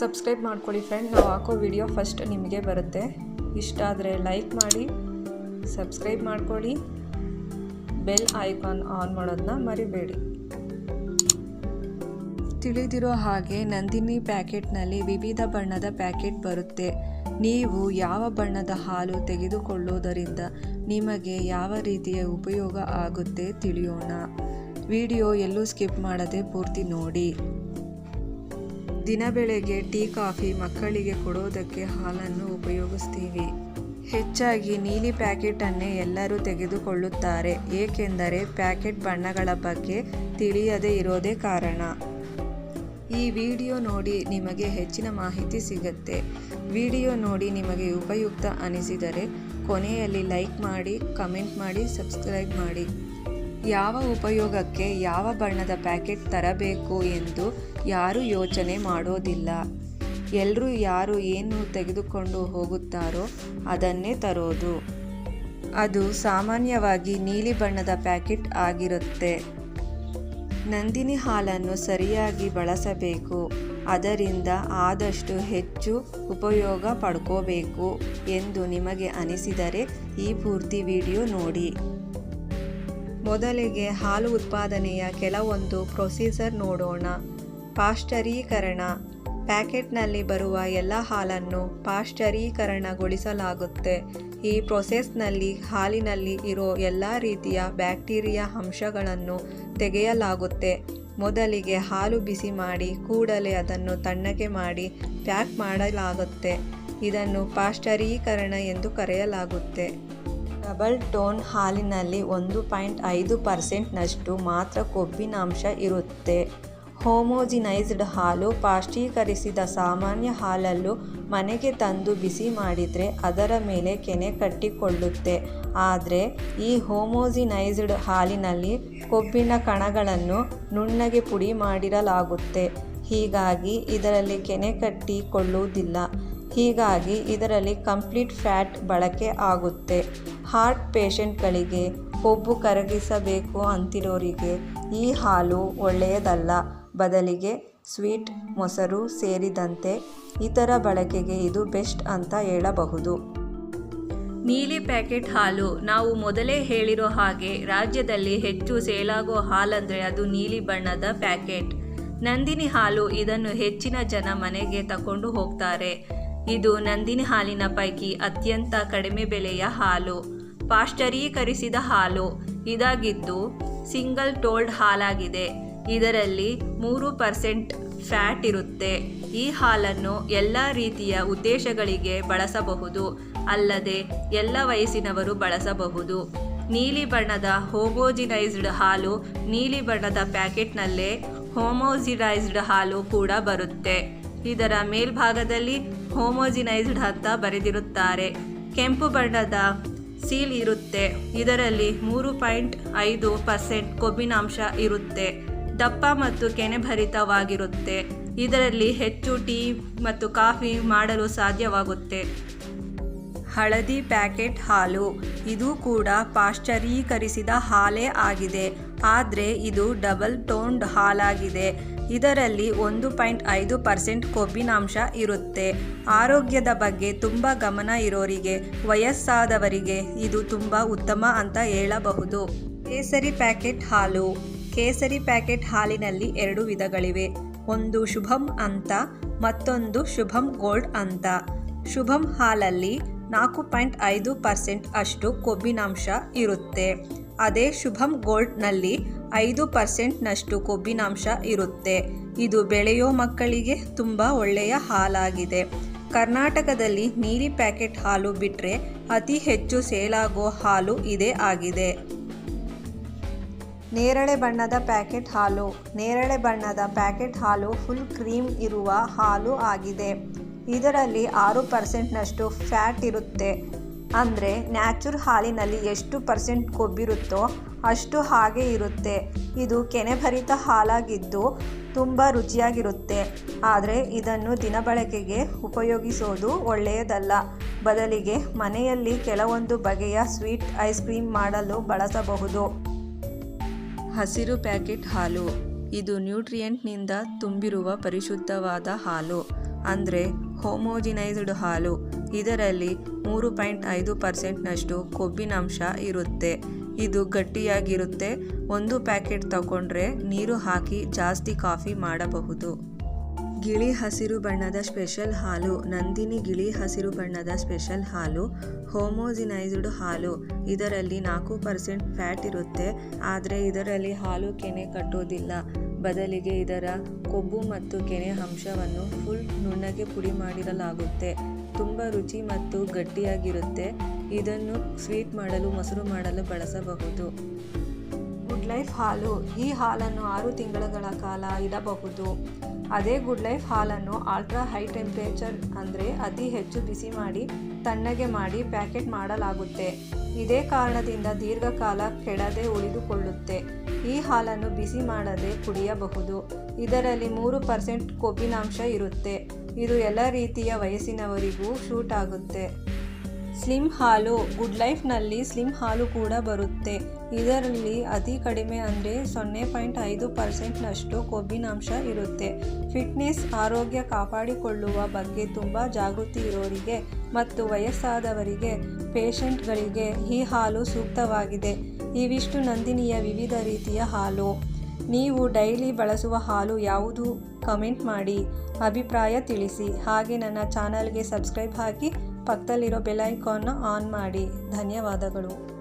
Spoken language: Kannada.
ಸಬ್ಸ್ಕ್ರೈಬ್ ಮಾಡ್ಕೊಳ್ಳಿ ಫ್ರೆಂಡ್ ನಾವು ಹಾಕೋ ವಿಡಿಯೋ ಫಸ್ಟ್ ನಿಮಗೆ ಬರುತ್ತೆ. ಇಷ್ಟ ಆದರೆ ಲೈಕ್ ಮಾಡಿ ಸಬ್ಸ್ಕ್ರೈಬ್ ಮಾಡ್ಕೊಳ್ಳಿ ಬೆಲ್ ಐಕಾನ್ ಆನ್ ಮಾಡೋದನ್ನ ಮರಿಬೇಡಿ. ತಿಳಿದಿರೋ ಹಾಗೆ ನಂದಿನಿ ಪ್ಯಾಕೆಟ್ನಲ್ಲಿ ವಿವಿಧ ಬಣ್ಣದ ಪ್ಯಾಕೆಟ್ ಬರುತ್ತೆ. ನೀವು ಯಾವ ಬಣ್ಣದ ಹಾಲು ತೆಗೆದುಕೊಳ್ಳೋದರಿಂದ ನಿಮಗೆ ಯಾವ ರೀತಿಯ ಉಪಯೋಗ ಆಗುತ್ತೆ ತಿಳಿಯೋಣ. ವಿಡಿಯೋ ಎಲ್ಲೂ ಸ್ಕಿಪ್ ಮಾಡದೆ ಪೂರ್ತಿ ನೋಡಿ. ದಿನ ಬೆಳಗ್ಗೆ ಟೀ, ಕಾಫಿ ಮಕ್ಕಳಿಗೆ ಕೊಡೋದಕ್ಕೆ ಹಾಲನ್ನು ಉಪಯೋಗಿಸ್ತೀವಿ. ಹೆಚ್ಚಾಗಿ ನೀಲಿ ಪ್ಯಾಕೆಟನ್ನೇ ಎಲ್ಲರೂ ತೆಗೆದುಕೊಳ್ಳುತ್ತಾರೆ. ಏಕೆಂದರೆ ಪ್ಯಾಕೆಟ್ ಬಣ್ಣಗಳ ಬಗ್ಗೆ ತಿಳಿಯದೇ ಇರೋದೇ ಕಾರಣ. ಈ ವಿಡಿಯೋ ನೋಡಿ ನಿಮಗೆ ಹೆಚ್ಚಿನ ಮಾಹಿತಿ ಸಿಗುತ್ತೆ. ವಿಡಿಯೋ ನೋಡಿ ನಿಮಗೆ ಉಪಯುಕ್ತ ಅನಿಸಿದರೆ ಕೊನೆಯಲ್ಲಿ ಲೈಕ್ ಮಾಡಿ, ಕಮೆಂಟ್ ಮಾಡಿ, ಸಬ್ಸ್ಕ್ರೈಬ್ ಮಾಡಿ. ಯಾವ ಉಪಯೋಗಕ್ಕೆ ಯಾವ ಬಣ್ಣದ ಪ್ಯಾಕೆಟ್ ತರಬೇಕು ಎಂದು ಯಾರೂ ಯೋಚನೆ ಮಾಡೋದಿಲ್ಲ. ಎಲ್ಲರೂ ಯಾರು ಏನು ತೆಗೆದುಕೊಂಡು ಹೋಗುತ್ತಾರೋ ಅದನ್ನೇ ತರೋದು. ಅದು ಸಾಮಾನ್ಯವಾಗಿ ನೀಲಿ ಬಣ್ಣದ ಪ್ಯಾಕೆಟ್ ಆಗಿರುತ್ತೆ. ನಂದಿನಿ ಹಾಲನ್ನು ಸರಿಯಾಗಿ ಬಳಸಬೇಕು. ಅದರಿಂದ ಆದಷ್ಟು ಹೆಚ್ಚು ಉಪಯೋಗ ಪಡ್ಕೋಬೇಕು ಎಂದು ನಿಮಗೆ ಅನಿಸಿದರೆ ಈ ಪೂರ್ತಿ ವಿಡಿಯೋ ನೋಡಿ. ಮೊದಲಿಗೆ ಹಾಲು ಉತ್ಪಾದನೆಯ ಕೆಲವೊಂದು ಪ್ರೊಸೀಜರ್ ನೋಡೋಣ. ಪಾಶ್ಚರೀಕರಣ. ಪ್ಯಾಕೆಟ್ನಲ್ಲಿ ಬರುವ ಎಲ್ಲ ಹಾಲನ್ನು ಪಾಶ್ಚರೀಕರಣಗೊಳಿಸಲಾಗುತ್ತೆ. ಈ ಪ್ರೊಸೆಸ್ನಲ್ಲಿ ಹಾಲಿನಲ್ಲಿ ಇರೋ ಎಲ್ಲ ರೀತಿಯ ಬ್ಯಾಕ್ಟೀರಿಯಾ ಅಂಶಗಳನ್ನು ತೆಗೆಯಲಾಗುತ್ತೆ. ಮೊದಲಿಗೆ ಹಾಲು ಬಿಸಿ ಮಾಡಿ ಕೂಡಲೇ ಅದನ್ನು ತಣ್ಣಗೆ ಮಾಡಿ ಪ್ಯಾಕ್ ಮಾಡಲಾಗುತ್ತೆ. ಇದನ್ನು ಪಾಶ್ಚರೀಕರಣ ಎಂದು ಕರೆಯಲಾಗುತ್ತೆ. ಡಬಲ್ ಟೋನ್ ಹಾಲಿನಲ್ಲಿ ಒಂದು ಪಾಯಿಂಟ್ ಐದು ಪರ್ಸೆಂಟ್ನಷ್ಟು ಮಾತ್ರ ಕೊಬ್ಬಿನಾಂಶ ಇರುತ್ತೆ. ಹೋಮೋಜಿನೈಸ್ಡ್ ಹಾಲು ಪಾಷ್ಟೀಕರಿಸಿದ ಸಾಮಾನ್ಯ ಹಾಲಲ್ಲೂ ಮನೆಗೆ ತಂದು ಬಿಸಿ ಮಾಡಿದರೆ ಅದರ ಮೇಲೆ ಕೆನೆ ಕಟ್ಟಿಕೊಳ್ಳುತ್ತೆ. ಆದರೆ ಈ ಹೋಮೋಜಿನೈಸ್ಡ್ ಹಾಲಿನಲ್ಲಿ ಕೊಬ್ಬಿನ ಕಣಗಳನ್ನು ನುಣ್ಣಗೆ ಪುಡಿ ಮಾಡಿರಲಾಗುತ್ತೆ. ಹೀಗಾಗಿ ಇದರಲ್ಲಿ ಕೆನೆ ಕಟ್ಟಿಕೊಳ್ಳುವುದಿಲ್ಲ. ಹೀಗಾಗಿ ಇದರಲ್ಲಿ ಕಂಪ್ಲೀಟ್ ಫ್ಯಾಟ್ ಬಳಕೆ ಆಗುತ್ತೆ. ಹಾರ್ಟ್ ಪೇಷಂಟ್ಗಳಿಗೆ ಕೊಬ್ಬು ಕರಗಿಸಬೇಕು ಅಂತಿರೋರಿಗೆ ಈ ಹಾಲು ಒಳ್ಳೆಯದಲ್ಲ. ಬದಲಿಗೆ ಸ್ವೀಟ್ ಮೊಸರು ಸೇರಿದಂತೆ ಇತರ ಬಳಕೆಗೆ ಇದು ಬೆಸ್ಟ್ ಅಂತ ಹೇಳಬಹುದು. ನೀಲಿ ಪ್ಯಾಕೆಟ್ ಹಾಲು, ನಾವು ಮೊದಲೇ ಹೇಳಿರೋ ಹಾಗೆ ರಾಜ್ಯದಲ್ಲಿ ಹೆಚ್ಚು ಸೇಲಾಗೋ ಹಾಲಂದರೆ ಅದು ನೀಲಿ ಬಣ್ಣದ ಪ್ಯಾಕೆಟ್. ನಂದಿನಿ ಹಾಲು ಇದನ್ನು ಹೆಚ್ಚಿನ ಜನ ಮನೆಗೆ ತಕೊಂಡು ಹೋಗ್ತಾರೆ. ಇದು ನಂದಿನಿ ಹಾಲಿನ ಪೈಕಿ ಅತ್ಯಂತ ಕಡಿಮೆ ಬೆಲೆಯ ಹಾಲು. ಪಾಶ್ಚರೀಕರಿಸಿದ ಹಾಲು. ಇದಾಗಿದ್ದು, ಸಿಂಗಲ್ ಟೋಲ್ಡ್ ಹಾಲಾಗಿದೆ. ಇದರಲ್ಲಿ ಮೂರು ಪರ್ಸೆಂಟ್ ಫ್ಯಾಟ್ ಇರುತ್ತೆ. ಈ ಹಾಲನ್ನು ಎಲ್ಲ ರೀತಿಯ ಉದ್ದೇಶಗಳಿಗೆ ಬಳಸಬಹುದು. ಅಲ್ಲದೆ, ಎಲ್ಲ ವಯಸ್ಸಿನವರು ಬಳಸಬಹುದು. ನೀಲಿ ಬಣ್ಣದ ಹೋಮೋಜಿನೈಸ್ಡ್ ಹಾಲು ನೀಲಿ ಬಣ್ಣದ ಪ್ಯಾಕೆಟ್ನಲ್ಲೇ ಹೋಮೋಜಿನೈಸ್ಡ್ ಹಾಲು ಕೂಡ ಬರುತ್ತೆ. ಇದರ ಮೇಲ್ಭಾಗದಲ್ಲಿ ಹೋಮೋಜಿನೈಸ್ಡ್ ಅಂತ ಬರೆದಿರುತ್ತಾರೆ. ಕೆಂಪು ಬಣ್ಣದ ಸೀಲ್ ಇರುತ್ತೆ. ಇದರಲ್ಲಿ ಮೂರು ಪಾಯಿಂಟ್ ಐದು ಪರ್ಸೆಂಟ್ ಕೊಬ್ಬಿನಾಂಶ ಇರುತ್ತೆ. ದಪ್ಪ ಮತ್ತು ಕೆನೆಭರಿತವಾಗಿರುತ್ತೆ. ಇದರಲ್ಲಿ ಹೆಚ್ಚು ಟೀ ಮತ್ತು ಕಾಫಿ ಮಾಡಲು ಸಾಧ್ಯವಾಗುತ್ತೆ. ಹಳದಿ ಪ್ಯಾಕೆಟ್ ಹಾಲು. ಇದು ಕೂಡ ಪಾಶ್ಚರೀಕರಿಸಿದ ಹಾಲೇ ಆಗಿದೆ. ಆದರೆ ಇದು ಡಬಲ್ ಟೋನ್ಡ್ ಹಾಲಾಗಿದೆ. ಇದರಲ್ಲಿ ಒಂದು ಪಾಯಿಂಟ್ ಐದು ಪರ್ಸೆಂಟ್ ಕೊಬ್ಬಿನಾಂಶ ಇರುತ್ತೆ. ಆರೋಗ್ಯದ ಬಗ್ಗೆ ತುಂಬ ಗಮನ ಇರೋರಿಗೆ, ವಯಸ್ಸಾದವರಿಗೆ ಇದು ತುಂಬ ಉತ್ತಮ ಅಂತ ಹೇಳಬಹುದು. ಕೇಸರಿ ಪ್ಯಾಕೆಟ್ ಹಾಲು. ಕೇಸರಿ ಪ್ಯಾಕೆಟ್ ಹಾಲಿನಲ್ಲಿ ಎರಡು ವಿಧಗಳಿವೆ. ಒಂದು ಶುಭಂ ಅಂತ, ಮತ್ತೊಂದು ಶುಭಂ ಗೋಲ್ಡ್ ಅಂತ. ಶುಭಂ ಹಾಲಲ್ಲಿ ನಾಲ್ಕು ಪಾಯಿಂಟ್ ಐದು ಪರ್ಸೆಂಟ್ ಅಷ್ಟು ಕೊಬ್ಬಿನಾಂಶ ಇರುತ್ತೆ. ಅದೇ ಶುಭಂ ಗೋಲ್ಡ್ನಲ್ಲಿ ಐದು ಪರ್ಸೆಂಟ್ನಷ್ಟು ಕೊಬ್ಬಿನಾಂಶ ಇರುತ್ತೆ. ಇದು ಬೆಳೆಯೋ ಮಕ್ಕಳಿಗೆ ತುಂಬ ಒಳ್ಳೆಯ ಹಾಲಾಗಿದೆ. ಕರ್ನಾಟಕದಲ್ಲಿ ನೀಲಿ ಪ್ಯಾಕೆಟ್ ಹಾಲು ಬಿಟ್ಟರೆ ಅತಿ ಹೆಚ್ಚು ಸೇಲಾಗೋ ಹಾಲು ಇದೇ ಆಗಿದೆ. ನೇರಳೆ ಬಣ್ಣದ ಪ್ಯಾಕೆಟ್ ಹಾಲು. ನೇರಳೆ ಬಣ್ಣದ ಪ್ಯಾಕೆಟ್ ಹಾಲು ಫುಲ್ ಕ್ರೀಮ್ ಇರುವ ಹಾಲು ಆಗಿದೆ. ಇದರಲ್ಲಿ ಆರು ಪರ್ಸೆಂಟ್ನಷ್ಟು ಫ್ಯಾಟ್ ಇರುತ್ತೆ. ಅಂದರೆ ನ್ಯಾಚುರ್ ಹಾಲಿನಲ್ಲಿ ಎಷ್ಟು ಪರ್ಸೆಂಟ್ ಕೊಬ್ಬಿರುತ್ತೋ ಅಷ್ಟು ಹಾಗೆ ಇರುತ್ತೆ. ಇದು ಕೆನೆಭರಿತ ಹಾಲಾಗಿದ್ದು ತುಂಬ ರುಚಿಯಾಗಿರುತ್ತೆ. ಆದರೆ ಇದನ್ನು ದಿನಬಳಕೆಗೆ ಉಪಯೋಗಿಸೋದು ಒಳ್ಳೆಯದಲ್ಲ. ಬದಲಿಗೆ ಮನೆಯಲ್ಲಿ ಕೆಲವೊಂದು ಬಗೆಯ ಸ್ವೀಟ್ ಐಸ್ ಕ್ರೀಮ್ ಮಾಡಲು ಬಳಸಬಹುದು. ಹಸಿರು ಪ್ಯಾಕೆಟ್ ಹಾಲು. ಇದು ನ್ಯೂಟ್ರಿಯೆಂಟ್ನಿಂದ ತುಂಬಿರುವ ಪರಿಶುದ್ಧವಾದ ಹಾಲು. ಅಂದರೆ ಹೋಮೋಜಿನೈಸ್ಡ್ ಹಾಲು. ಇದರಲ್ಲಿ ಮೂರು ಪಾಯಿಂಟ್ ಐದು ಪರ್ಸೆಂಟ್ನಷ್ಟು ಕೊಬ್ಬಿನಾಂಶ ಇರುತ್ತೆ. ಇದು ಗಟ್ಟಿಯಾಗಿರುತ್ತೆ. ಒಂದು ಪ್ಯಾಕೆಟ್ ತಗೊಂಡ್ರೆ ನೀರು ಹಾಕಿ ಜಾಸ್ತಿ ಕಾಫಿ ಮಾಡಬಹುದು. ಗಿಳಿ ಹಸಿರು ಬಣ್ಣದ ಸ್ಪೆಷಲ್ ಹಾಲು. ನಂದಿನಿ ಗಿಳಿ ಹಸಿರು ಬಣ್ಣದ ಸ್ಪೆಷಲ್ ಹಾಲು. ಹೋಮೋಜಿನೈಸ್ಡ್ ಹಾಲು. ಇದರಲ್ಲಿ ನಾಲ್ಕು ಪರ್ಸೆಂಟ್ ಫ್ಯಾಟ್ ಇರುತ್ತೆ. ಆದರೆ ಇದರಲ್ಲಿ ಹಾಲು ಕೆನೆ ಕಟ್ಟೋದಿಲ್ಲ. ಬದಲಿಗೆ ಇದರ ಕೊಬ್ಬು ಮತ್ತು ಕೆನೆ ಅಂಶವನ್ನು ಫುಲ್ ನುಣ್ಣಗೆ ಪುಡಿ ಮಾಡಿರಲಾಗುತ್ತೆ ತುಂಬ ರುಚಿ ಮತ್ತು ಗಟ್ಟಿಯಾಗಿರುತ್ತೆ. ಇದನ್ನು ಸ್ವೀಟ್ ಮಾಡಲು, ಮೊಸರು ಮಾಡಲು ಬಳಸಬಹುದು. ಗುಡ್ ಲೈಫ್ ಹಾಲು. ಈ ಹಾಲನ್ನು ಆರು ತಿಂಗಳುಗಳ ಕಾಲ ಇಡಬಹುದು. ಅದೇ ಗುಡ್ ಲೈಫ್ ಹಾಲನ್ನು ಅಲ್ಟ್ರಾ ಹೈ ಟೆಂಪ್ರೇಚರ್ ಅಂದರೆ ಅತಿ ಹೆಚ್ಚು ಬಿಸಿ ಮಾಡಿ, ತಣ್ಣಗೆ ಮಾಡಿ ಪ್ಯಾಕೆಟ್ ಮಾಡಲಾಗುತ್ತೆ. ಇದೇ ಕಾರಣದಿಂದ ದೀರ್ಘಕಾಲ ಕೆಡದೆ ಉಳಿದುಕೊಳ್ಳುತ್ತೆ. ಈ ಹಾಲನ್ನು ಬಿಸಿ ಮಾಡದೆ ಕುಡಿಯಬಹುದು. ಇದರಲ್ಲಿ ಮೂರು ಪರ್ಸೆಂಟ್ ಕೊಬ್ಬಿನಾಂಶ ಇರುತ್ತೆ. ಇದು ಎಲ್ಲ ರೀತಿಯ ವಯಸ್ಸಿನವರಿಗೂ ಶೂಟ್ ಆಗುತ್ತೆ. ಸ್ಲಿಮ್ ಹಾಲು, ಗುಡ್ ಲೈಫ್ನಲ್ಲಿ ಸ್ಲಿಮ್ ಹಾಲು ಕೂಡ ಬರುತ್ತೆ. ಇದರಲ್ಲಿ ಅತಿ ಕಡಿಮೆ ಅಂದರೆ ಸೊನ್ನೆ ಪಾಯಿಂಟ್ ಐದು ಪರ್ಸೆಂಟ್ನಷ್ಟು ಕೊಬ್ಬಿನಾಂಶ ಇರುತ್ತೆ. ಫಿಟ್ನೆಸ್, ಆರೋಗ್ಯ ಕಾಪಾಡಿಕೊಳ್ಳುವ ಬಗ್ಗೆ ತುಂಬ ಜಾಗೃತಿ ಇರೋರಿಗೆ ಮತ್ತು ವಯಸ್ಸಾದವರಿಗೆ, ಪೇಷಂಟ್ಗಳಿಗೆ ಈ ಹಾಲು ಸೂಕ್ತವಾಗಿದೆ. ಇವಿಷ್ಟು ನಂದಿನಿಯ ವಿವಿಧ ರೀತಿಯ ಹಾಲು. ನೀವು ಡೈಲಿ ಬಳಸುವ ಹಾಲು ಯಾವುದು? ಕಮೆಂಟ್ ಮಾಡಿ. ಅಭಿಪ್ರಾಯ ತಿಳಿಸಿ. ಹಾಗೆ ನನ್ನ ಚಾನಲ್ಗೆ ಸಬ್ಸ್ಕ್ರೈಬ್ ಹಾಕಿ ಪಕ್ಕದಲ್ಲಿರೋ ಬೆಲ್ ಐಕಾನ್ನ ಆನ್ ಮಾಡಿ. ಧನ್ಯವಾದಗಳು.